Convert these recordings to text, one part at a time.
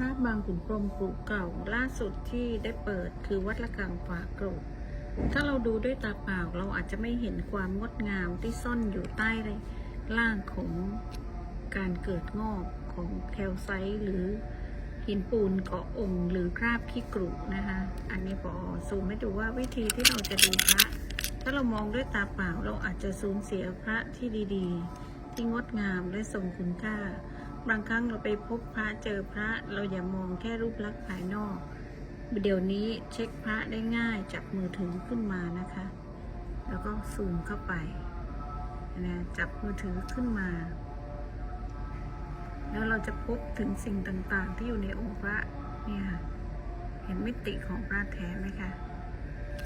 ระบางขุนพรมกรุเก่าล่าสุดที่ได้เปิดคือวัดละกังฝากรุถ้าเราดูด้วยตาเปล่าเราอาจจะไม่เห็นความงดงามที่ซ่อนอยู่ใต้ล่างของการเกิดงอกของแคลไซต์หรือหินปูนเกาะองค์หรือคราบขี้กรุนะคะ อันนี้พอซูมให้ดูว่าวิธีที่เราจะดูพระ ถ้าเรามองด้วยตาเปล่าเราอาจจะสูญเสียพระที่ดีๆ ที่งดงามและทรงคุณค่า บางครั้งเราไปพบพระเจอพระ เราอย่ามองแค่รูปลักษณ์ภายนอก เดี๋ยวนี้เช็คพระได้ง่ายจากมือถือขึ้นมานะคะ แล้วก็ซูมเข้าไปนะจับมือถือขึ้นมา แล้วเราจะพบถึงสิ่งต่างๆ ที่อยู่ในองค์พระเนี่ยเห็นมิติของพระแท้ไหมคะ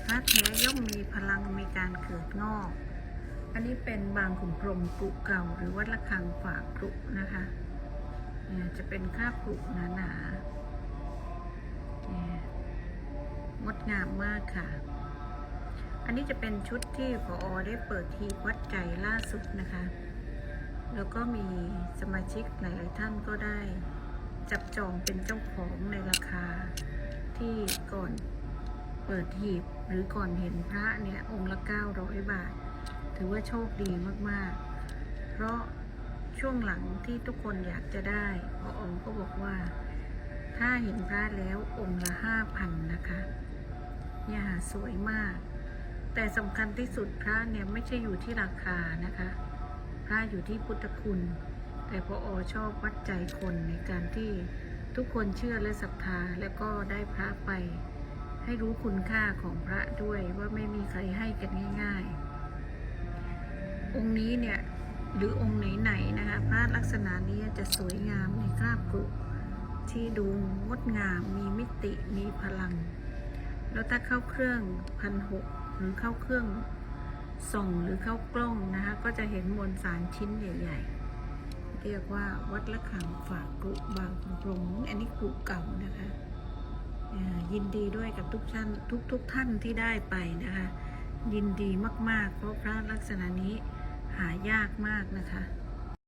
พระแท้ย่อมมีพลังในการเกิดงอก อันนี้เป็นบางขุนพรมกรุเก่าหรือวัดระฆังฝากกรุนะคะ เนี่ยจะเป็นคาบกรุหนาๆเนี่ยงดงามมากค่ะ อันนี้จะเป็นชุดที่พออได้เปิดทีวัดใจล่าสุดนะคะ แล้วก็มีสมาชิกหลาย ๆ ท่านก็ได้ จับจองเป็นเจ้าของในราคาที่ก่อนเปิดหีบหรือก่อนเห็นพระเนี่ย องค์ละ 900 บาท ถือว่าโชคดีมาก ๆ เพราะ ช่วงหลังที่ทุกคนอยากจะได้พอองค์ก็บอกว่า ถ้าเห็นพระแล้วองค์ละ5,000นนะคะเนี่ยค่ะสวยมาก แต่สำคัญที่สุดพระเนี่ยไม่ใช่อยู่ที่ราคานะคะ พระอยู่ที่พุทธคุณ แต่พออชอบวัดใจคนในการที่ทุกคนเชื่อและศรัทธาแล้วก็ได้พระไป ให้รู้คุณค่าของพระด้วยว่าไม่มีใครให้กันง่าย ๆ องค์นี้เนี่ย หรือองค์ไหนๆนะคะพระลักษณะนี้จะสวยงามในคราบกรุที่ดูงดงามมีมิติมีพลัง แล้วถ้าเข้าเครื่องพันหกหรือเข้าเครื่องส่งหรือเข้ากล้องนะคะ ก็จะเห็นมวลสารชิ้นใหญ่ๆ เรียกว่าวัดละขังฝากกรุบางขุนพรมอันนี้กรุเก่านะคะยินดีด้วยกับทุกท่านทุกทุกท่านที่ได้ไปนะคะ ยินดีมากๆ เพราะพระลักษณะนี้ หายากมากนะคะ